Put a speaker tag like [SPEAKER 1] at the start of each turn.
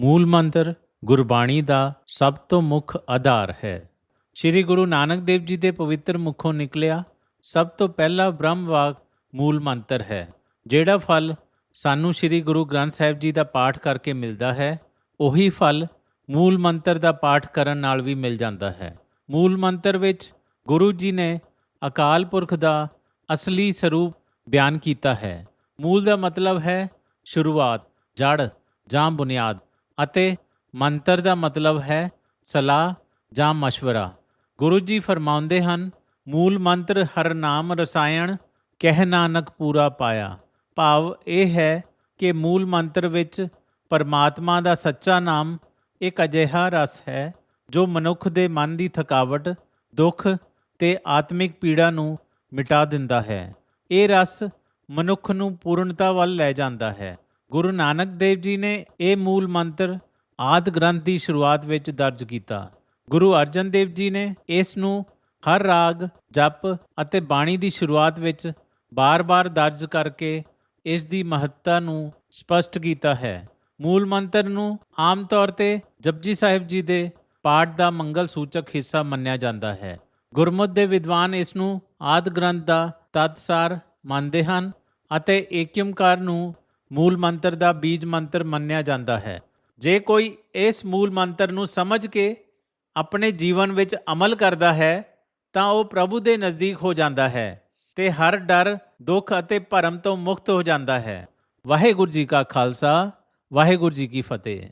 [SPEAKER 1] ਮੂਲ ਮੰਤਰ ਗੁਰਬਾਣੀ ਦਾ ਸਭ ਤੋਂ ਮੁੱਖ ਆਧਾਰ ਹੈ। ਸ੍ਰੀ ਗੁਰੂ ਨਾਨਕ ਦੇਵ ਜੀ ਦੇ ਪਵਿੱਤਰ ਮੁਖੋਂ ਨਿਕਲਿਆ ਸਭ ਤੋਂ ਪਹਿਲਾ ਬ੍ਰਹਮ ਵਾਕ ਮੂਲ ਮੰਤਰ ਹੈ। ਜਿਹੜਾ ਫਲ ਸਾਨੂੰ ਸ੍ਰੀ ਗੁਰੂ ਗ੍ਰੰਥ ਸਾਹਿਬ ਜੀ ਦਾ ਪਾਠ ਕਰਕੇ ਮਿਲਦਾ ਹੈ, ਉਹੀ ਫਲ ਮੂਲ ਮੰਤਰ ਦਾ ਪਾਠ ਕਰਨ ਨਾਲ ਵੀ ਮਿਲ ਜਾਂਦਾ ਹੈ। ਮੂਲ ਮੰਤਰ ਵਿੱਚ ਗੁਰੂ ਜੀ ਨੇ ਅਕਾਲ ਪੁਰਖ ਦਾ ਅਸਲੀ ਸਰੂਪ ਬਿਆਨ ਕੀਤਾ ਹੈ। ਮੂਲ ਦਾ ਮਤਲਬ ਹੈ ਸ਼ੁਰੂਆਤ ਜੜ ਜਾਂ ਬੁਨਿਆਦ। ਅਤੇ ਮੰਤਰ ਦਾ ਮਤਲਬ ਹੈ ਸਲਾਹ ਜਾਂ ਮਸ਼ਵਰਾ ਗੁਰੂ ਜੀ ਫਰਮਾਉਂਦੇ ਹਨ, ਮੂਲ ਮੰਤਰ ਹਰ ਨਾਮ ਰਸਾਇਣ, ਕਹਿ ਨਾਨਕ ਪੂਰਾ ਪਾਇਆ। ਭਾਵ ਇਹ ਹੈ ਕਿ ਮੂਲ ਮੰਤਰ ਵਿੱਚ ਪਰਮਾਤਮਾ ਦਾ ਸੱਚਾ ਨਾਮ ਇੱਕ ਅਜਿਹਾ ਰਸ ਹੈ ਜੋ ਮਨੁੱਖ ਦੇ ਮਨ ਦੀ ਥਕਾਵਟ, ਦੁੱਖ ਤੇ ਆਤਮਿਕ ਪੀੜਾ ਨੂੰ ਮਿਟਾ ਦਿੰਦਾ ਹੈ। ਇਹ ਰਸ ਮਨੁੱਖ ਨੂੰ ਪੂਰਨਤਾ ਵੱਲ ਲੈ ਜਾਂਦਾ ਹੈ। ਗੁਰੂ ਨਾਨਕ ਦੇਵ ਜੀ ਨੇ ਇਹ ਮੂਲ ਮੰਤਰ ਆਦ ਗ੍ਰੰਥ ਦੀ ਸ਼ੁਰੂਆਤ ਵਿੱਚ ਦਰਜ ਕੀਤਾ। ਗੁਰੂ ਅਰਜਨ ਦੇਵ ਜੀ ਨੇ ਇਸ ਨੂੰ ਹਰ ਰਾਗ, ਜਪ ਅਤੇ ਬਾਣੀ ਦੀ ਸ਼ੁਰੂਆਤ ਵਿੱਚ ਬਾਰ-ਬਾਰ ਦਰਜ ਕਰਕੇ ਇਸ ਦੀ ਮਹੱਤਤਾ ਨੂੰ ਸਪਸ਼ਟ ਕੀਤਾ ਹੈ। ਮੂਲ ਮੰਤਰ ਨੂੰ ਆਮ ਤੌਰ ਤੇ ਜਪਜੀ ਸਾਹਿਬ ਜੀ ਦੇ ਪਾਠ ਦਾ ਮੰਗਲ ਸੂਚਕ ਹਿੱਸਾ ਮੰਨਿਆ ਜਾਂਦਾ ਹੈ। ਗੁਰਮੁਖ ਦੇ ਵਿਦਵਾਨ ਇਸ ਨੂੰ ਆਦ ਗ੍ਰੰਥ ਦਾ ਤਤਸਾਰ ਮੰਨਦੇ ਹਨ ਅਤੇ ਏਕਿਮਕਾਰ ਨੂੰ ਮੂਲ ਮੰਤਰ ਦਾ ਬੀਜ ਮੰਤਰ ਮੰਨਿਆ ਜਾਂਦਾ ਹੈ। ਜੇ ਕੋਈ ਇਸ ਮੂਲ ਮੰਤਰ ਨੂੰ ਸਮਝ ਕੇ ਆਪਣੇ ਜੀਵਨ ਵਿੱਚ ਅਮਲ ਕਰਦਾ ਹੈ, ਤਾਂ ਉਹ ਪ੍ਰਭੂ ਦੇ ਨਜ਼ਦੀਕ ਹੋ ਜਾਂਦਾ ਹੈ ਤੇ ਹਰ ਡਰ, ਦੁੱਖ ਅਤੇ ਭਰਮ ਤੋਂ ਮੁਕਤ ਹੋ ਜਾਂਦਾ ਹੈ। ਵਾਹਿਗੁਰੂ ਜੀ ਕਾ ਖਾਲਸਾ, ਵਾਹਿਗੁਰੂ ਜੀ ਕੀ ਫਤਿਹ।